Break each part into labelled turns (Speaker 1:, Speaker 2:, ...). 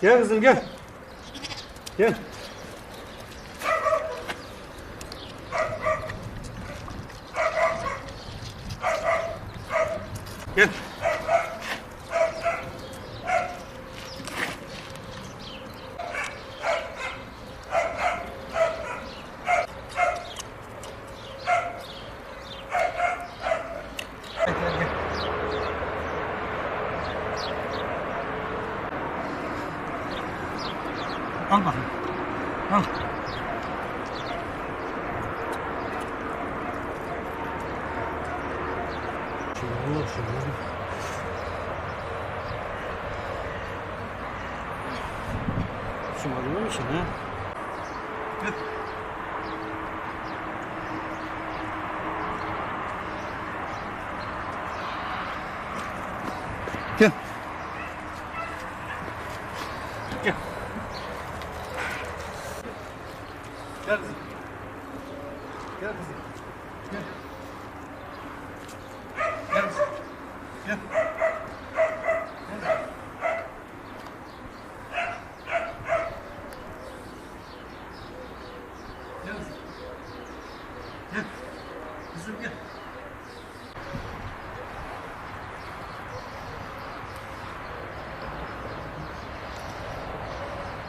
Speaker 1: Gel kızım gel. Gel. Gel. Al bakayım. Al. Şunu, şunu.
Speaker 2: Şımarıyor musun ha?
Speaker 1: Gel. Gel. Gel kızım. Gel kızım. Gel. Gel kızım. Gel. Gel kızım. Gel. Kızım gel.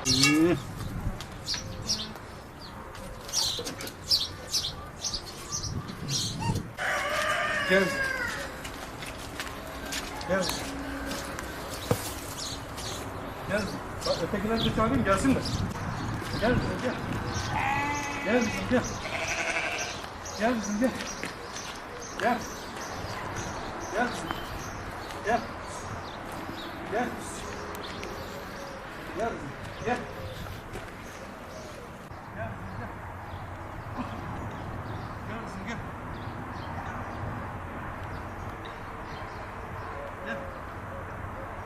Speaker 1: İyi. Gel. Gel. Gel. Bak ötekiler de çağırayım gelsin de. Gel gel. Gel gel. Gel gel. Gel. Gel. Gel. Gel. Gel. Gel kızım gel. Gel kızım gel. Gel.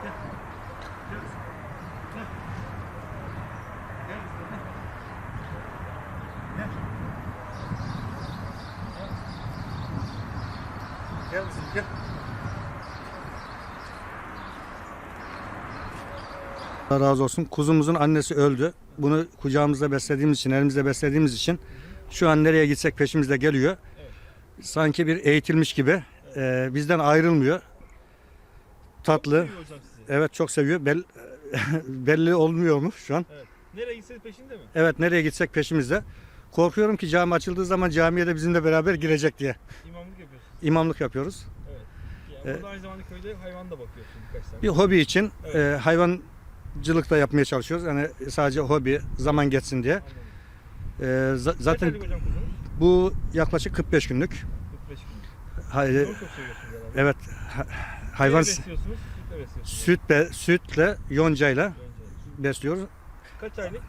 Speaker 1: Gel. Gel kızım. Gel. Gel kızım gel. Gel. Gel kızım gel. Allah razı olsun. Kuzumuzun annesi öldü. Bunu kucağımızda beslediğimiz için, elimizde beslediğimiz için şu an nereye gitsek peşimizde geliyor. Sanki bir eğitilmiş gibi. Ee, bizden ayrılmıyor. Tatlı.
Speaker 3: Seviyor hocam sizi.
Speaker 1: Evet çok seviyor. Bel- belli olmuyor mu şu an?
Speaker 3: Evet. Nereye gitseniz peşinde mi?
Speaker 1: Evet nereye gitsek peşimizde. Korkuyorum ki cami açıldığı zaman camiye de bizimle beraber girecek diye.
Speaker 3: İmamlık
Speaker 1: yapıyoruz.
Speaker 3: Yani
Speaker 1: Evet.
Speaker 3: burada aynı zamanda köyde hayvan da birkaç tane.
Speaker 1: Bir hobi için
Speaker 3: Evet.
Speaker 1: e, hayvancılık da yapmaya çalışıyoruz. Yani sadece hobi, zaman geçsin diye. E, za- zaten bu yaklaşık 45 günlük.
Speaker 3: 45 gün.
Speaker 1: Hay-
Speaker 3: Çok çok seviyorsunuz herhalde.
Speaker 1: evet ha- hayvan süt be, sütle, yoncayla
Speaker 3: Önce.
Speaker 1: besliyoruz.
Speaker 3: Kaç aylık?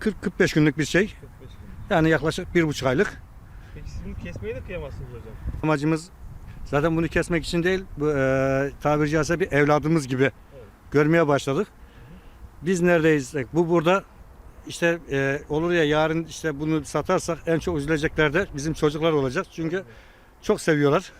Speaker 1: 40-45 günlük bir şey.
Speaker 3: 45.
Speaker 1: Yani yaklaşık bir buçuk aylık.
Speaker 3: Peki siz bunu kesmeye de kıyamazsınız hocam.
Speaker 1: Amacımız zaten bunu kesmek için değil, bu e, tabiri caizse bir evladımız gibi görmeye başladık. Biz neredeyiz? Bu burada işte e, olur ya yarın işte bunu satarsak en çok üzülecekler de bizim çocuklar olacak. Çünkü çok seviyorlar.